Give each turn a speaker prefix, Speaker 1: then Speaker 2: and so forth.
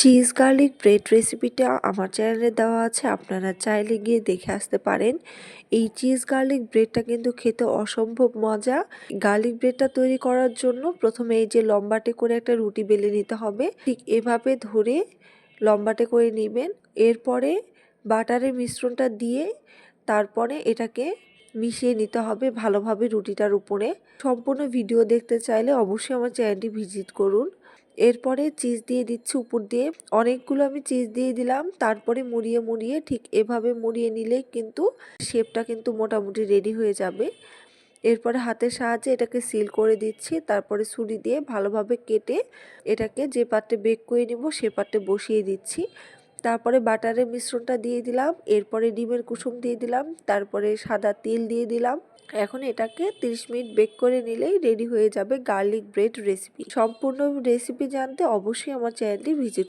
Speaker 1: Cheese garlic bread রেসিপিটা আমার চ্যানেলে দেওয়া আছে, আপনারা চাইলে গিয়ে দেখে আসতে পারেন। এই চিজ গার্লিক ব্রেডটা কিন্তু খেতে অসম্ভব মজা। গার্লিক ব্রেডটা তৈরি করার জন্য প্রথমে এই যে লম্বাটে করে একটা রুটি বেলে নিতে হবে। ঠিক এভাবে ধরে লম্বাটে করে নেবেন। এরপরে বাটারের মিশ্রণটা দিয়ে তারপরে এটাকে মিশিয়ে নিতে হবে ভালোভাবে রুটিটার উপরে। সম্পূর্ণ ভিডিও দেখতে চাইলে অবশ্যই আমার চ্যানেলটি ভিজিট করুন। এরপরে চিজ দিয়ে দিচ্ছি উপর দিয়ে। অনেকগুলো আমি চিজ দিয়ে দিলাম, তারপরে মুড়িয়ে মুড়িয়ে ঠিক এভাবে মুড়িয়ে নিলে কিন্তু শেপটা কিন্তু মোটামুটি রেডি হয়ে যাবে। এরপরে হাতের সাহায্যে এটাকে সিল করে দিচ্ছি, তারপরে ছুরি দিয়ে ভালোভাবে কেটে এটাকে যে পাত্রে বেক করে নিব সে পাত্রে বসিয়ে দিচ্ছি। তারপরে বাটারের মিশ্রণটা দিয়ে দিলাম, এরপরে ডিমের কুসুম দিয়ে দিলাম, তারপরে সাদা তেল দিয়ে দিলাম। এখন এটাকে 30 মিনিট বেক করে নিলেই রেডি হয়ে যাবে গার্লিক ব্রেড রেসিপি। সম্পূর্ণ রেসিপি জানতে অবশ্যই আমার চ্যানেলটি ভিজিট